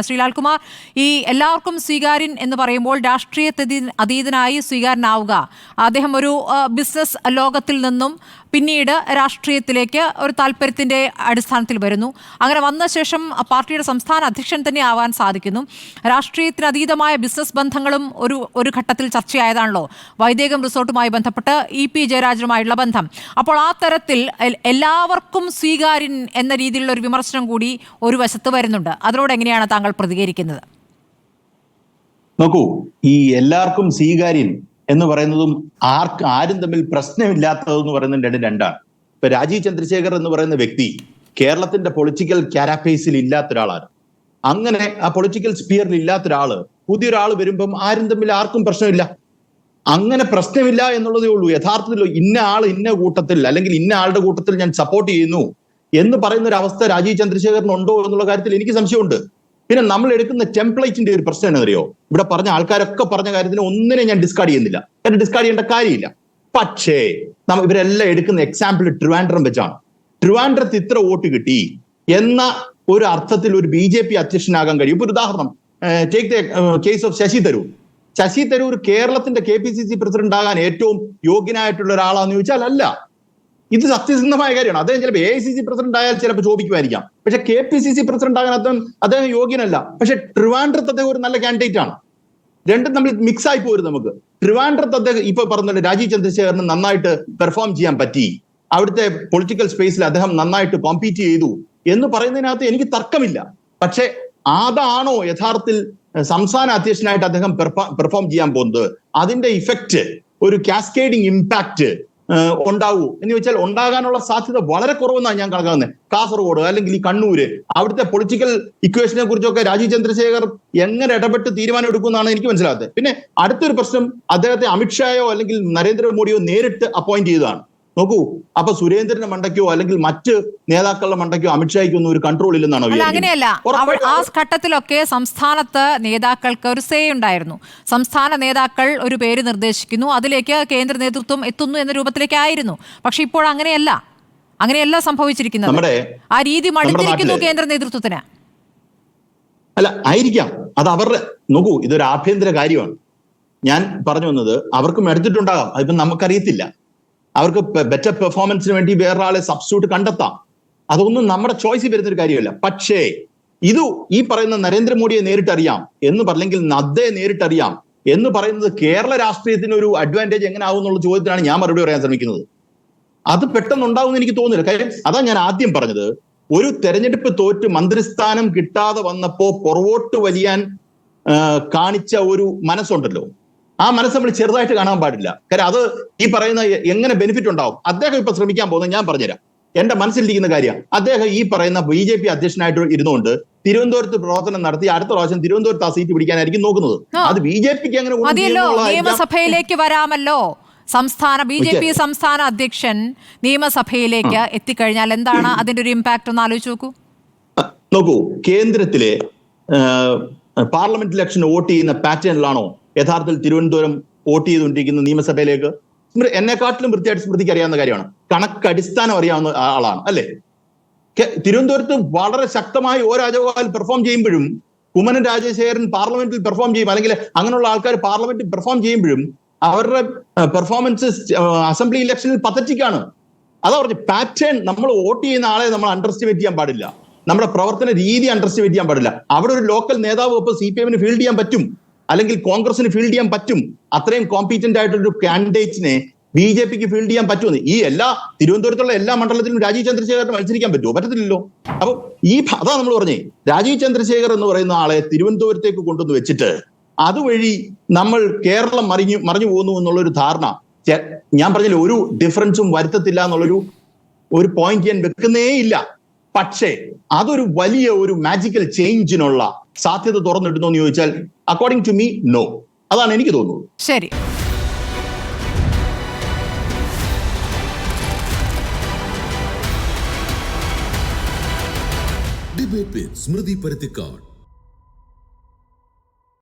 ശ്രീ കുമാർ ഈ എല്ലാവർക്കും സ്വീകാര്യൻ എന്ന് പറയുമ്പോൾ രാഷ്ട്രീയത്തെ അതീതനായി സ്വീകാരനാവുക. അദ്ദേഹം ഒരു ബിസിനസ് ലോകത്തിൽ നിന്നും പിന്നീട് രാഷ്ട്രീയത്തിലേക്ക് ഒരു താല്പര്യത്തിന്റെ അടിസ്ഥാനത്തിൽ വരുന്നു. അങ്ങനെ വന്ന ശേഷം പാർട്ടിയുടെ സംസ്ഥാന അധ്യക്ഷൻ തന്നെ ആവാൻ സാധിക്കുന്നു. രാഷ്ട്രീയത്തിന് അതീതമായ ബിസിനസ് ബന്ധങ്ങളും ഒരു ഒരു ഘട്ടത്തിൽ ചർച്ചയായതാണല്ലോ. വൈദേകം റിസോർട്ടുമായി ബന്ധപ്പെട്ട് ഇ പി ജയരാജനുമായുള്ള ബന്ധം. അപ്പോൾ ആ തരത്തിൽ എല്ലാവർക്കും സ്വീകാര്യൻ എന്ന രീതിയിലുള്ള ഒരു വിമർശനം കൂടി ഒരു വശത്ത് വരുന്നുണ്ട്. അതിനോട് എങ്ങനെയാണ് താങ്കൾ പ്രതികരിക്കുന്നത്? നോക്കൂ ഈ എല്ലാവർക്കും സ്വീകാര്യൻ എന്ന് പറയുന്നതും ആർക്ക് ആരും തമ്മിൽ പ്രശ്നമില്ലാത്തതെന്ന് പറയുന്ന രണ്ട് രണ്ടാണ്. ഇപ്പൊ രാജീവ് ചന്ദ്രശേഖർ എന്ന് പറയുന്ന വ്യക്തി കേരളത്തിന്റെ പൊളിറ്റിക്കൽ കാരാഫേസിൽ ഇല്ലാത്ത ഒരാളാണ് അങ്ങനെ ആ പൊളിറ്റിക്കൽ സ്പിയറിൽ ഇല്ലാത്ത ഒരാൾ പുതിയൊരാൾ വരുമ്പം ആരും തമ്മിൽ ആർക്കും പ്രശ്നമില്ല. അങ്ങനെ പ്രശ്നമില്ല എന്നുള്ളതേ ഉള്ളൂ. യഥാർത്ഥത്തിൽ ഇന്ന ആൾ ഇന്ന കൂട്ടത്തിൽ അല്ലെങ്കിൽ ഇന്ന ആളുടെ കൂട്ടത്തിൽ ഞാൻ സപ്പോർട്ട് ചെയ്യുന്നു എന്ന് പറയുന്ന ഒരു അവസ്ഥ രാജീവ് ചന്ദ്രശേഖരന് ഉണ്ടോ എന്നുള്ള കാര്യത്തിൽ എനിക്ക് സംശയമുണ്ട്. പിന്നെ നമ്മൾ എടുക്കുന്ന ടെംപ്ലേറ്റിന്റെ ഒരു പ്രശ്നം എന്നറിയോ ഇവിടെ പറഞ്ഞ ആൾക്കാരൊക്കെ പറഞ്ഞ കാര്യത്തിന് ഒന്നിനെ ഞാൻ ഡിസ്കാർഡ് ചെയ്യുന്നില്ല. കാരണം ഡിസ്കാർഡ് ചെയ്യേണ്ട കാര്യമില്ല. പക്ഷേ നമ്മ ഇവരെല്ലാം എടുക്കുന്ന എക്സാമ്പിൾ ട്രിവാൻഡ്രം വെച്ചാണ്. ട്രിവാൻഡ്രത്ത് ഇത്ര വോട്ട് കിട്ടി. എന്ന ഒരു അർത്ഥത്തിൽ ഒരു ബി ജെ പി അധ്യക്ഷനാകാൻ കഴിയും. ഇപ്പൊ ഒരു ഉദാഹരണം. Take the case of Shashi Tharoor. Shashi Tharoor കേരളത്തിന്റെ K P C C president ആകാൻ ഏറ്റവും യോഗ്യനായിട്ടുള്ള ഒരാളാന്ന് ചോദിച്ചാൽ അല്ല. ഇത് സത്യസന്ധമായ കാര്യമാണ്. അദ്ദേഹം ചിലപ്പോൾ A I C C president ആയാൽ ചിലപ്പോൾ ചോദിക്കുമായിരിക്കാം. പക്ഷെ K P C C president ആകാൻ അദ്ദേഹം അദ്ദേഹം യോഗ്യനല്ല. പക്ഷെ ട്രിവാൻഡ്രത്ത് അദ്ദേഹം ഒരു നല്ല കാൻഡിഡേറ്റ് ആണ്. രണ്ടും തമ്മിൽ മിക്സ് ആയി പോരും നമുക്ക്. ട്രിവാൻഡ്രത്ത് അദ്ദേഹം ഇപ്പൊ പറഞ്ഞ രാജീവ് ചന്ദ്രശേഖരന് നന്നായിട്ട് പെർഫോം ചെയ്യാൻ പറ്റി. അവിടുത്തെ പൊളിറ്റിക്കൽ സ്പേസിൽ അദ്ദേഹം നന്നായിട്ട് കോമ്പീറ്റ് ചെയ്തു എന്ന് പറയുന്നതിനകത്ത് എനിക്ക് തർക്കമില്ല. പക്ഷെ അതാണോ യഥാർത്ഥത്തിൽ സംസ്ഥാന അധ്യക്ഷനായിട്ട് അദ്ദേഹം പെർഫോം ചെയ്യാൻ പോകുന്നത്? അതിന്റെ ഇഫക്റ്റ് ഒരു കാസ്കേഡിങ് ഇമ്പാക്ട് ഉണ്ടാവൂ. എന്ന് വെച്ചാൽ ഉണ്ടാകാനുള്ള സാധ്യത വളരെ കുറവെന്നാണ് ഞാൻ കണക്കാക്കുന്നത്. കാസർഗോഡ് അല്ലെങ്കിൽ ഈ കണ്ണൂര് അവിടുത്തെ പൊളിറ്റിക്കൽ ഇക്വേഷനെ കുറിച്ചൊക്കെ രാജീവ് ചന്ദ്രശേഖർ എങ്ങനെ ഇടപെട്ട് തീരുമാനം എടുക്കുമെന്നാണ് എനിക്ക് മനസ്സിലാകുന്നത് പിന്നെ അടുത്തൊരു പ്രശ്നം അദ്ദേഹത്തെ അമിത്ഷായോ അല്ലെങ്കിൽ നരേന്ദ്രമോദിയോ നേരിട്ട് അപ്പോയിന്റ് ചെയ്തതാണ്. നോക്കൂ അപ്പൊ സുരേന്ദ്രന്റെ മണ്ടയ്ക്കോ അല്ലെങ്കിൽ മറ്റ് നേതാക്കളുടെ മണ്ടയ്ക്കോ അമിത്ഷായ്ക്കോ ഒന്നും ഒരു കൺട്രോൾ ഇല്ലെന്നാണോ അങ്ങനെയല്ല. ആ ഘട്ടത്തിലൊക്കെ സംസ്ഥാനത്ത് നേതാക്കൾക്ക് ഒരു സേ ഉണ്ടായിരുന്നു. സംസ്ഥാന നേതാക്കൾ ഒരു പേര് നിർദ്ദേശിക്കുന്നു അതിലേക്ക് കേന്ദ്ര നേതൃത്വം എത്തുന്നു എന്ന രൂപത്തിലേക്കായിരുന്നു. പക്ഷെ ഇപ്പോൾ അങ്ങനെയല്ല. അങ്ങനെയല്ല സംഭവിച്ചിരിക്കുന്നത്. നമ്മുടെ ആ രീതി മടുത്തിരിക്കുന്നു കേന്ദ്ര നേതൃത്വത്തിന്. അല്ല ആയിരിക്കാം. അത് അവരുടെ നോക്കൂ ഇതൊരു ആഭ്യന്തര കാര്യമാണ്. ഞാൻ പറഞ്ഞു വന്നത് അവർക്കും എടുത്തിട്ടുണ്ടാകാം. അതിപ്പോ നമുക്കറിയത്തില്ല. അവർക്ക് ബെറ്റർ പെർഫോമൻസിന് വേണ്ടി വേറൊരാളെ സബ്സ്റ്റിറ്റ്യൂട്ട് കണ്ടെത്താം. അതൊന്നും നമ്മുടെ ചോയ്സിൽ വരുന്ന ഒരു കാര്യമല്ല. പക്ഷേ ഇത് ഈ പറയുന്ന നരേന്ദ്രമോദിയെ നേരിട്ടറിയാം എന്ന് പറഞ്ഞെങ്കിൽ നദ്ദയെ നേരിട്ടറിയാം എന്ന് പറയുന്നത് കേരള രാഷ്ട്രീയത്തിന് ഒരു അഡ്വാന്റേജ് എങ്ങനെ ആവും എന്നുള്ള ചോദ്യത്തിനാണ് ഞാൻ മറുപടി പറയാൻ ശ്രമിക്കുന്നത്. അത് പെട്ടെന്ന് ഉണ്ടാവുമെന്ന് എനിക്ക് തോന്നുന്നില്ല. കാര്യം അതാ ഞാൻ ആദ്യം പറഞ്ഞത്. ഒരു തെരഞ്ഞെടുപ്പ് തോറ്റ് മന്ത്രിസ്ഥാനം കിട്ടാതെ വന്നപ്പോ പുറകോട്ട് വലിയാൻ കാണിച്ച ഒരു മനസ്സുണ്ടല്ലോ. ആ മനസ്സ് നമ്മൾ ചെറുതായിട്ട് കാണാൻ പാടില്ല. കാര്യം അത് ഈ പറയുന്ന എങ്ങനെ ബെനിഫിറ്റ് ഉണ്ടാവും? അദ്ദേഹം ഇപ്പൊ ശ്രമിക്കാൻ പോകുന്നത് ഞാൻ പറഞ്ഞുതരാം. എന്റെ മനസ്സിലിരിക്കുന്ന കാര്യം അദ്ദേഹം ഈ പറയുന്ന ബി ജെ പി അധ്യക്ഷനായിട്ട് ഇരുന്നുകൊണ്ട് തിരുവനന്തപുരത്ത് പ്രവർത്തനം നടത്തി അടുത്ത പ്രാവശ്യം തിരുവനന്തപുരത്ത് ആ സീറ്റ് പിടിക്കാനായിരിക്കും നോക്കുന്നത്. അത് ബി ജെ പിക്ക് അങ്ങനെ നിയമസഭയിലേക്ക് വരാമല്ലോ. സംസ്ഥാന ബി ജെ പി സംസ്ഥാന അധ്യക്ഷൻ നിയമസഭയിലേക്ക് എത്തിക്കഴിഞ്ഞാൽ എന്താണ് അതിന്റെ ഒരു ഇമ്പാക്ട് ഒന്ന് ആലോചിച്ച് നോക്കൂ. നോക്കൂ കേന്ദ്രത്തിലെ പാർലമെന്റ് ഇലക്ഷൻ വോട്ട് ചെയ്യുന്ന പാറ്റേണിലാണോ യഥാർത്ഥത്തിൽ തിരുവനന്തപുരം വോട്ട് ചെയ്തുകൊണ്ടിരിക്കുന്ന നിയമസഭയിലേക്ക് എന്നെക്കാട്ടിലും വൃത്തിയായിട്ട് സ്മൃതിക്ക് അറിയാവുന്ന കാര്യമാണ്. കണക്ക് അടിസ്ഥാനം അറിയാവുന്ന ആളാണ് അല്ലേ? തിരുവനന്തപുരത്ത് വളരെ ശക്തമായി ഓ രാജഗോപാൽ പെർഫോം ചെയ്യുമ്പോഴും കുമ്മനം രാജശേഖരൻ പാർലമെന്റിൽ പെർഫോം ചെയ്യും അല്ലെങ്കിൽ അങ്ങനെയുള്ള ആൾക്കാർ പാർലമെന്റിൽ പെർഫോം ചെയ്യുമ്പോഴും അവരുടെ പെർഫോമൻസ് അസംബ്ലി ഇലക്ഷനിൽ പതറ്റിക്കാണ്. അതാ പറഞ്ഞു പാറ്റേൺ നമ്മൾ വോട്ട് ചെയ്യുന്ന ആളെ നമ്മൾ അണ്ടർ എസ്റ്റിമേറ്റ് ചെയ്യാൻ പാടില്ല. നമ്മുടെ പ്രവർത്തന രീതി അണ്ടർ എസ്റ്റിമേറ്റ് ചെയ്യാൻ പാടില്ല. അവിടെ ഒരു ലോക്കൽ നേതാവ് ഇപ്പൊ സി പി എമ്മിന് ഫീൽഡ് ചെയ്യാൻ പറ്റും. അല്ലെങ്കിൽ കോൺഗ്രസിന് ഫീൽഡ് ചെയ്യാൻ പറ്റും. അത്രയും കോമ്പീറ്റന്റ് ഒരു കാൻഡിഡേറ്റിനെ ബി ജെ പിക്ക് ഫീൽഡ് ചെയ്യാൻ പറ്റുമെന്ന്. ഈ എല്ലാ തിരുവനന്തപുരത്തുള്ള എല്ലാ മണ്ഡലത്തിലും രാജീവ് ചന്ദ്രശേഖർ മത്സരിക്കാൻ പറ്റുമോ? പറ്റത്തില്ലല്ലോ. അപ്പൊ ഈ അതാ നമ്മൾ പറഞ്ഞേ. രാജീവ് ചന്ദ്രശേഖർ എന്ന് പറയുന്ന ആളെ തിരുവനന്തപുരത്തേക്ക് കൊണ്ടുവന്ന് വെച്ചിട്ട് അതുവഴി നമ്മൾ കേരളം മറിഞ്ഞു മറിഞ്ഞു പോകുന്നു എന്നുള്ളൊരു ധാരണ. ഞാൻ പറഞ്ഞില്ല ഒരു ഡിഫറൻസും വരുത്തത്തില്ല എന്നുള്ളൊരു ഒരു പോയിന്റ് ഞാൻ വെക്കുന്നേ ഇല്ല പക്ഷേ അതൊരു വലിയ ഒരു മാജിക്കൽ ചേഞ്ചിനുള്ള സാധ്യത തുറന്നിടുന്നു എന്ന് ചോദിച്ചാൽ അക്കോർഡിംഗ് ടു മീ നോ അതാണ് എനിക്ക് തോന്നുന്നത്. ശരി. ഡിബേറ്റ് സ്മൃതി പരുത്തിക്കാട്